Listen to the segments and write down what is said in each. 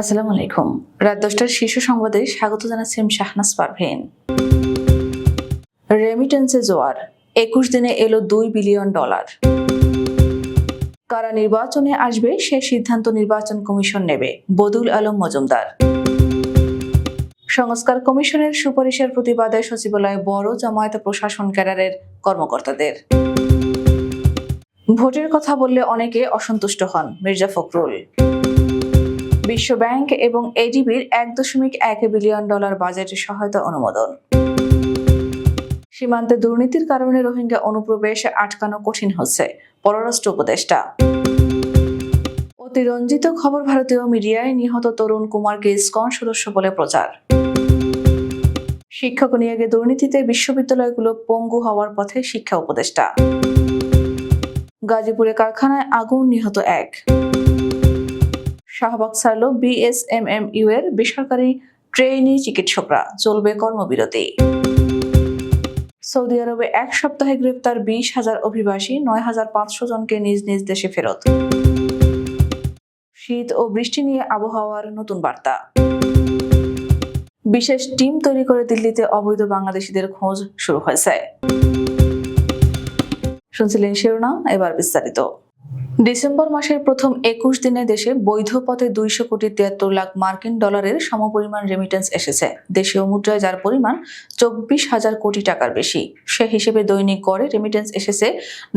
আসসালামু আলাইকুম। রাত দশটার শীর্ষ সংবাদে স্বাগত জানাচ্ছি আমি শাহনাজ পারভীন। রেমিটেন্সে জোয়ার, একুশ দিনে এলো দুই বিলিয়ন ডলার। কারা নির্বাচনে আসবে সে সিদ্ধান্ত নির্বাচন কমিশন নেবে, বদুল আলম মজুমদার। সংস্কার কমিশনের সুপারিশের প্রতিবাদে সচিবালয়ে বড় জামায়াত প্রশাসন ক্যাডারের কর্মকর্তাদের। ভোটের কথা বললে অনেকে অসন্তুষ্ট হন মির্জা ফখরুল। বিশ্ব ব্যাংক এবং এডিবির এক দশমিক এক বিলিয়ন ডলার বাজেট সহায়তা অনুমোদন। সীমান্তে দুর্নীতির কারণে রোহিঙ্গা অনুপ্রবেশ আটকানো কঠিন হচ্ছে, পররাষ্ট্র উপদেষ্টা। অতিরঞ্জিত খবর ভারতীয় মিডিয়ায় নিহত তরুণ কুমারকে ইসকন সদস্য বলে প্রচার। শিক্ষক নিয়োগে দুর্নীতিতে বিশ্ববিদ্যালয়গুলো পঙ্গু হওয়ার পথে শিক্ষা উপদেষ্টা। গাজীপুরে কারখানায় আগুন নিহত এক। শাহবাগ ছাড়ল বিএসএমএমইউ এর বেসরকারি ট্রেইনি চিকিৎসকরা। চলবে কর্মবিরতি। সৌদি আরবে এক সপ্তাহে গ্রেপ্তার বিশ হাজার অভিবাসী, নয় হাজার পাঁচশো জনকে নিজ নিজ দেশে ফেরত। শীত ও বৃষ্টি নিয়ে আবহাওয়ার নতুন বার্তা। বিশেষ টিম তৈরি করে দিল্লিতে অবৈধ বাংলাদেশিদের খোঁজ শুরু হয়েছে। শুনছিলেন শিরোনাম, এবার বিস্তারিত। ডিসেম্বর মাসের প্রথম একুশ দিনে দেশে বৈধ পথে দুইশো কোটি তিয়াত্তর লাখ মার্কিন ডলারের সমপরিমাণ রেমিটেন্স এসেছে। দেশীয় মুদ্রায় যার পরিমাণ চব্বিশ হাজার কোটি টাকার বেশি, সে হিসেবে দৈনিক গড়ে রেমিটেন্স এসেছে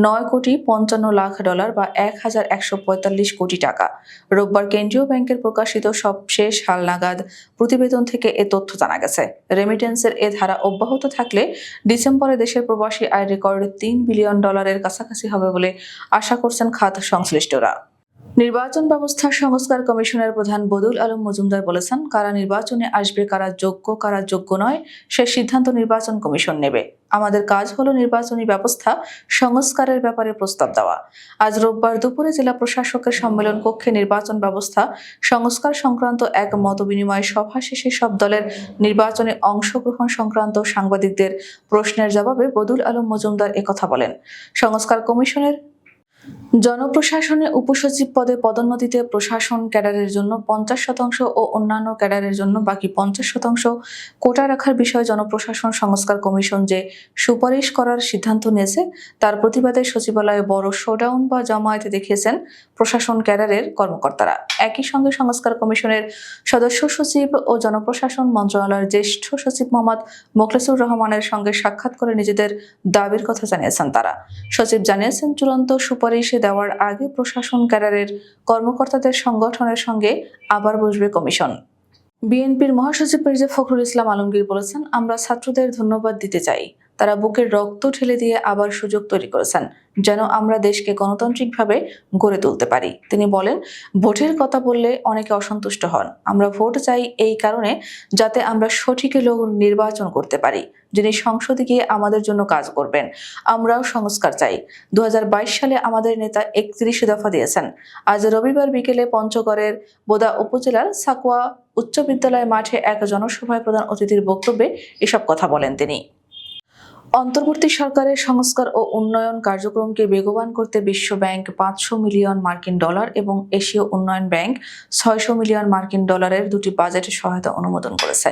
নয় কোটি পঞ্চান্ন লাখ ডলার বা এক হাজার একশো পঁয়তাল্লিশ কোটি টাকা। রোববার কেন্দ্রীয় ব্যাংকের প্রকাশিত সবশেষ হালনাগাদ প্রতিবেদন থেকে এ তথ্য জানা গেছে। রেমিটেন্সের এ ধারা অব্যাহত থাকলে ডিসেম্বরে দেশের প্রবাসী আয় রেকর্ড তিন বিলিয়ন ডলারের কাছাকাছি হবে বলে আশা করছেন খাত সংশ্লিষ্টরা। নির্বাচন ব্যবস্থা সংস্কার কমিশনের প্রধান বদুল আলম মজুমদার বলেছেন, কারা নির্বাচনে আসবে, কারা যোগ্য কারা যোগ্য নয়, সে সিদ্ধান্ত নির্বাচন কমিশন নেবে। আমাদের কাজ হলো নির্বাচনী ব্যবস্থা সংস্কারের ব্যাপারে প্রস্তাব দেওয়া। আজ রোববার দুপুরে জেলা প্রশাসকের সম্মেলন কক্ষে নির্বাচন ব্যবস্থা সংস্কার সংক্রান্ত এক মত মতবিনিময় সভা শেষে সব দলের নির্বাচনে অংশগ্রহণ সংক্রান্ত সাংবাদিকদের প্রশ্নের জবাবে বদুল আলম মজুমদার একথা বলেন। সংস্কার কমিশনের জনপ্রশাসনে উপসচিব পদে পদোন্নতিতে প্রশাসন ক্যাডারের জন্য পঞ্চাশ শতাংশ ও অন্যান্য ক্যাডারের জন্য বাকি পঞ্চাশ শতাংশ কোটা রাখার বিষয়ে জনপ্রশাসন সংস্কার কমিশন যে সুপারিশ করার সিদ্ধান্ত নিয়েছে, তার প্রতিবাদে সচিবালয়ে বড় শোডাউন বা জামায়াতে দেখিয়েছেন প্রশাসন ক্যাডারের কর্মকর্তারা। একই সঙ্গে সংস্কার কমিশনের সদস্য সচিব ও জনপ্রশাসন মন্ত্রণালয়ের জ্যেষ্ঠ সচিব মোহাম্মদ মোখলেসুর রহমানের সঙ্গে সাক্ষাৎ করে নিজেদের দাবির কথা জানিয়েছেন তারা। সচিব জানিয়েছেন, চূড়ান্ত সুপারিশ দেওয়ার আগে প্রশাসন ক্যাডারের কর্মকর্তাদের সংগঠনের সঙ্গে আবার বসবে কমিশন। বিএনপির মহাসচিব মির্জা ফখরুল ইসলাম আলমগীর বলেছেন, আমরা ছাত্রদের ধন্যবাদ দিতে চাই। তারা বুকের রক্ত ঠেলে দিয়ে আবার সুযোগ তৈরি করেছেন, যেন আমরা দেশকে গণতান্ত্রিকভাবে গড়ে তুলতে পারি। তিনি বলেন, ভোটের কথা বললে অনেকে অসন্তুষ্ট হন। আমরা ভোট চাই এই কারণে যাতে আমরা সঠিক লোক নির্বাচন করতে পারি। যিনি সংসদে গিয়ে আমাদের জন্য কাজ করবেন, আমরাও সংস্কার চাই। দু হাজার বাইশ সালে আমাদের নেতা একত্রিশ দফা দিয়েছেন। আজ রবিবার বিকেলে পঞ্চগড়ের বোদা উপজেলার সাকুয়া উচ্চ বিদ্যালয় মাঠে এক জনসভায় প্রধান অতিথির বক্তব্যে এসব কথা বলেন তিনি। অন্তর্বর্তী সরকারের সংস্কার ও উন্নয়ন কার্যক্রমকে বেগবান করতে বিশ্ব ব্যাংক পাঁচশো মিলিয়ন মার্কিন ডলার এবং এশীয় উন্নয়ন ব্যাংক ছয়শো মিলিয়ন মার্কিন ডলারের দুটি বাজেট সহায়তা অনুমোদন করেছে।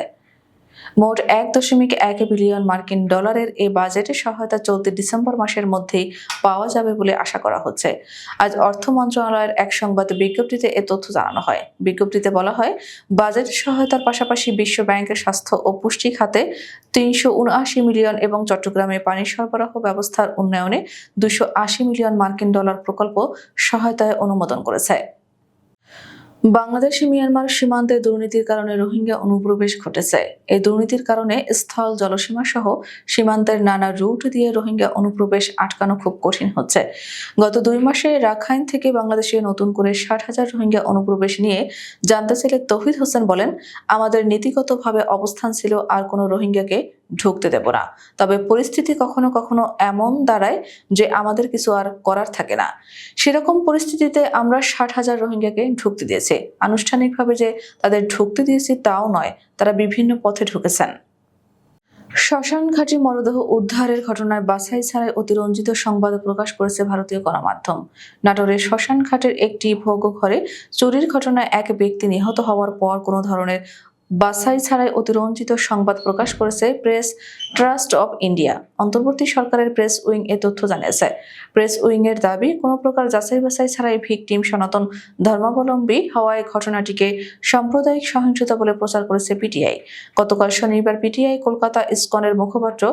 মোট এক দশমিক এক বিলিয়ন মার্কিন ডলারের এই বাজেটে সহায়তা চলতি ডিসেম্বর মাসের মধ্যেই পাওয়া যাবে বলে আশা করা হচ্ছে। আজ অর্থ মন্ত্রণালয়ের এক সংবাদ বিজ্ঞপ্তিতে এ তথ্য জানানো হয়। বিজ্ঞপ্তিতে বলা হয়, বাজেট সহায়তার পাশাপাশি বিশ্ব ব্যাংকের স্বাস্থ্য ও পুষ্টি খাতে তিনশো উনআশি মিলিয়ন এবং চট্টগ্রামে পানি সরবরাহ ব্যবস্থার উন্নয়নে দুশো আশি মিলিয়ন মার্কিন ডলার প্রকল্প সহায়তায় অনুমোদন করেছে। বাংলাদেশ মিয়ানমার সীমান্তে দুর্নীতির কারণে রোহিঙ্গা অনুপ্রবেশ ঘটেছে। এই দুর্নীতির কারণে স্থল জলসীমা সহ সীমান্তের নানা রুট দিয়ে রোহিঙ্গা অনুপ্রবেশ আটকানো খুব কঠিন হচ্ছে। গত দুই মাসে রাখাইন থেকে বাংলাদেশে নতুন করে ষাট হাজার রোহিঙ্গা অনুপ্রবেশ নিয়ে জানতে চাইলে তহিদ হোসেন বলেন, আমাদের নীতিগতভাবে অবস্থান ছিল আর কোনো রোহিঙ্গাকে ঢুকতে দেব না। তবে পরিস্থিতি কখনো কখনো এমন দাঁড়ায় যে আমাদের কিছু আর করার থাকে না। সেরকম পরিস্থিতিতে আমরা ষাট হাজার রোহিঙ্গাকে ঢুকতে দিয়েছি। আনুষ্ঠানিকভাবে যে তাদের ঢুকতে দিয়েছি তাও নয়, তারা বিভিন্ন পথে ঢুকেছেন। শ্মশান ঘাটে মরদেহ উদ্ধারের ঘটনায় বাছাই ছাড়াই অতিরঞ্জিত সংবাদ প্রকাশ করেছে ভারতীয় গণমাধ্যম। নাটোরের শ্মশান ঘাটের একটি ভোগ ঘরে চুরির ঘটনায় এক ব্যক্তি নিহত হওয়ার পর কোনো ধরনের বাছাই ছাড়াই অতিরঞ্জিত সংবাদ প্রকাশ করেছে প্রেস ট্রাস্ট অব ইন্ডিয়া। অন্তর্বর্তী সরকারের প্রেস উইং এ তথ্য জানিয়েছে। প্রেস উইং এর দাবি, কোনো প্রকার যাচাই বাছাই ছাড়াই ভিকটিম সনাতন ধর্মাবলম্বী হওয়ায় ঘটনাটিকে সাম্প্রদায়িক সহিংসতা বলে প্রচার করেছে পিটিআই। গতকাল শনিবার পিটিআই কলকাতা ইসকনের মুখপাত্র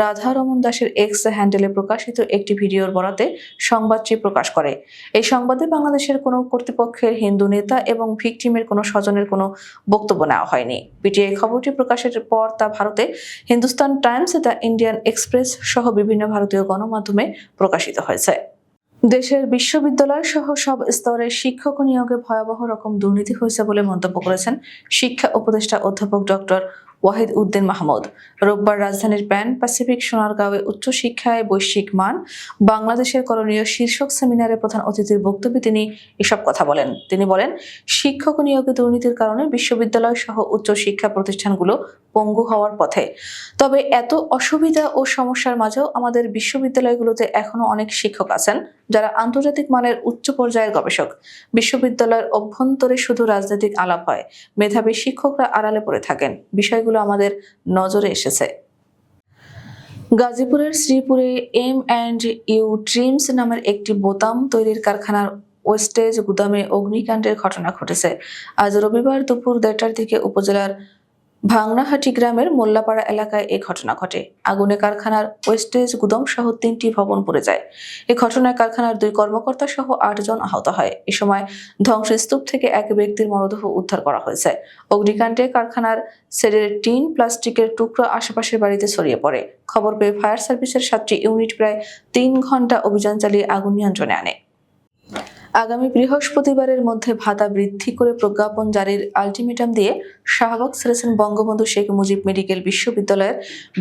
রাধা রমন দাসের এক্স হ্যান্ডেলে প্রকাশিত একটি ভিডিওর বরাতে সংবাদটি প্রকাশ করে। এই সংবাদে বাংলাদেশের কোনো কর্তৃপক্ষের হিন্দু নেতা এবং ভিকটিমের কোনো স্বজনের কোনো বক্তব্য নেওয়া হয়নি। পিটিআই খবরটি প্রকাশের পর তা ভারতে, Hindustan Times, the Indian Express সহ বিভিন্ন ভারতীয় গণমাধ্যমে প্রকাশিত হয়েছে। দেশের বিশ্ববিদ্যালয় সহ সব স্তরে শিক্ষক নিয়োগে ভয়াবহ রকম দুর্নীতি হয়েছে বলে মন্তব্য করেছেন শিক্ষা উপদেষ্টা অধ্যাপক ডক্টর ওয়াহিদ উদ্দিন মাহমুদ। রোববার রাজধানীর প্যান প্যাসিফিক সোনারগাঁওয়ে উচ্চশিক্ষায় বৈশ্বিক মান, বাংলাদেশের করণীয় শীর্ষক সেমিনারে প্রধান অতিথির বক্তব্যে তিনি এসব কথা বলেন। তিনি বলেন, শিক্ষক নিয়োগে দুর্নীতির কারণে বিশ্ববিদ্যালয় সহ উচ্চশিক্ষা প্রতিষ্ঠানগুলো পঙ্গু হওয়ার পথে। তবে এত অসুবিধা ও সমস্যার মাঝেও আমাদের বিশ্ববিদ্যালয়গুলোতে এখনও অনেক শিক্ষক আছেন, যারা আন্তর্জাতিক মানের উচ্চ পর্যায়ের গবেষক। বিশ্ববিদ্যালয়ের অভ্যন্তরে শুধু রাজনৈতিক আলাপ হয়, মেধাবী শিক্ষকরা আড়ালে পড়ে থাকেন। বিষয়গুলো আমাদের নজরে এসেছে। গাজীপুরের শ্রীপুরে এম অ্যান্ড ইউ ট্রিমস নামের একটি বোতাম তৈরির কারখানার ওয়েস্টেজ গুদামে অগ্নিকাণ্ডের ঘটনা ঘটেছে। আজ রবিবার দুপুর দেড়টার দিকে উপজেলার ভাংনাহাটি গ্রামের মোল্লাপাড়া এলাকায় এই ঘটনা ঘটে। আগুনে কারখানার ওয়েস্টেজ গুদাম সহ তিনটি ভবন পড়ে যায়। এ ঘটনায় কারখানার দুই কর্মকর্তা সহ আটজন আহত হয়। এ সময় ধ্বংসস্তূপ থেকে এক ব্যক্তির মরদেহ উদ্ধার করা হয়েছে। অগ্নিকাণ্ডে কারখানার সেডের টিন, প্লাস্টিকের টুকরো আশেপাশের বাড়িতে ছড়িয়ে পড়ে। খবর পেয়ে ফায়ার সার্ভিসের সাতটি ইউনিট প্রায় তিন ঘণ্টা অভিযান চালিয়ে আগুন নিয়ন্ত্রণে আনে। বৃহস্পতিবারের মধ্যে ভাতা বৃদ্ধি করে প্রজ্ঞাপন জারির আলটিমেটাম দিয়ে শাহবাগ ছেড়েছেন বঙ্গবন্ধু শেখ মুজিব মেডিকেল বিশ্ববিদ্যালয়ের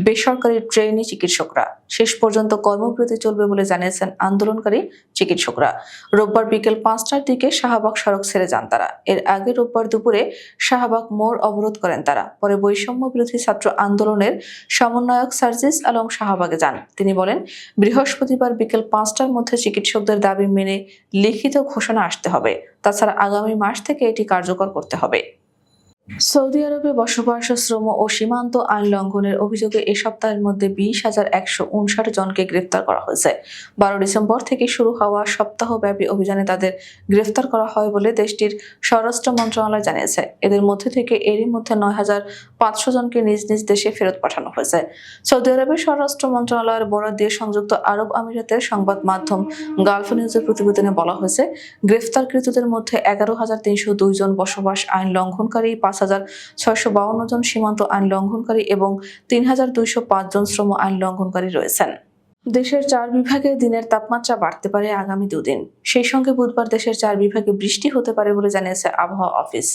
বেসরকারি ট্রেনি চিকিৎসকরা। শেষ পর্যন্ত কর্মবিরতি চলবে বলে জানিয়েছেন আন্দোলনকারী চিকিৎসকরা। রোববার বিকেল পাঁচটার দিকে শাহবাগ সড়ক ছেড়ে যান তারা। এর আগে রোববার দুপুরে শাহবাগ মোড় অবরোধ করেন তারা। পরে বৈষম্য বিরোধী ছাত্র আন্দোলনের সমন্বয়ক সার্জিস আলম শাহবাগে যান। তিনি বলেন, বৃহস্পতিবার বিকেল পাঁচটার মধ্যে চিকিৎসকদের দাবি মেনে লিখিত ঘোষণা আসতে হবে। তাছাড়া আগামী মাস থেকে এটি কার্যকর করতে হবে। সৌদি আরবে বসবাস শ্রম ও সীমান্ত আইন লঙ্ঘনের অভিযোগে এ সপ্তাহের মধ্যে বিশ হাজার একশো উনষাট জনকে গ্রেফতার করা হয়েছে। বারো ডিসেম্বর থেকে শুরু হওয়া সপ্তাহব্যাপী অভিযানে তাদের গ্রেফতার করা হয় বলে দেশটির স্বরাষ্ট্র মন্ত্রণালয় জানিয়েছে। এদের মধ্যে থেকে এরই মধ্যে নয় হাজার পাঁচশো জনকে নিজ নিজ দেশে ফেরত পাঠানো হয়েছে। সৌদি আরবের স্বরাষ্ট্র মন্ত্রণালয়ের বরাদ দিয়ে সংযুক্ত আরব আমিরাতের সংবাদ মাধ্যম গালফ নিউজের প্রতিবেদনে বলা হয়েছে, গ্রেফতারকৃতদের মধ্যে এগারো হাজার তিনশো দুই জন বসবাস আইন লঙ্ঘনকারী, পাঁচ হাজার ছয়শো বাউন্ন জন সীমান্ত আইন লঙ্ঘনকারী এবং তিন হাজার দুইশো পাঁচ জন শ্রম আইন লঙ্ঘনকারী রয়েছেন। দেশের চার বিভাগে দিনের তাপমাত্রা বাড়তে পারে আগামী দুদিন। সেই সঙ্গে বুধবার দেশের চার বিভাগে বৃষ্টি হতে পারে বলে জানিয়েছে আবহাওয়া অফিস।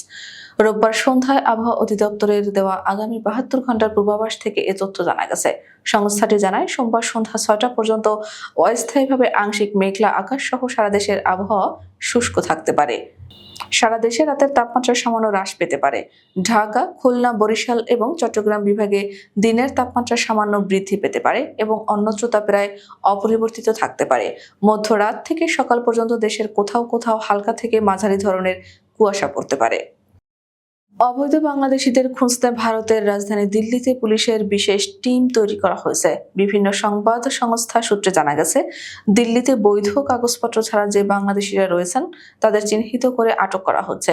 রোববার সন্ধ্যায় আবহাওয়া অধিদপ্তরের দেওয়া আগামী বাহাত্তর ঘণ্টার পূর্বাভাস থেকে এ তথ্য জানা গেছে। সংস্থাটি জানায়, সোমবার সন্ধ্যা ছয়টা পর্যন্ত অস্থায়ীভাবে আংশিক মেঘলা আকাশ সহ সারা দেশের আবহাওয়া শুষ্ক থাকতে পারে। সারা দেশে রাতের তাপমাত্রা সামান্য হ্রাস পেতে পারে। ঢাকা, খুলনা, বরিশাল এবং চট্টগ্রাম বিভাগে দিনের তাপমাত্রা সামান্য বৃদ্ধি পেতে পারে এবং অন্যত্র তা প্রায় অপরিবর্তিত থাকতে পারে। মধ্যরাত থেকে সকাল পর্যন্ত দেশের কোথাও কোথাও হালকা থেকে মাঝারি ধরনের কুয়াশা পড়তে পারে। অবৈধ বাংলাদেশিদের খুঁজতে ভারতের রাজধানী দিল্লিতে পুলিশের বিশেষ টিম তৈরি করা হয়েছে। বিভিন্ন সংবাদ সংস্থা সূত্রে জানা গেছে, দিল্লিতে বৈধ কাগজপত্র ছাড়া যে বাংলাদেশিরা রয়েছেন, তাদের চিহ্নিত করে আটক করা হচ্ছে।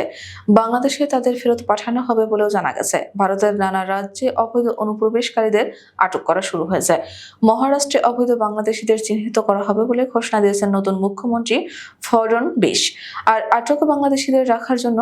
বাংলাদেশে তাদের ফেরত পাঠানো হবে বলেও জানা গেছে। ভারতের নানা রাজ্যে অবৈধ অনুপ্রবেশকারীদের আটক করা শুরু হয়েছে। মহারাষ্ট্রে অবৈধ বাংলাদেশিদের চিহ্নিত করা হবে বলে ঘোষণা দিয়েছেন নতুন মুখ্যমন্ত্রী ফরন বিশ আর আটক বাংলাদেশিদের রাখার জন্য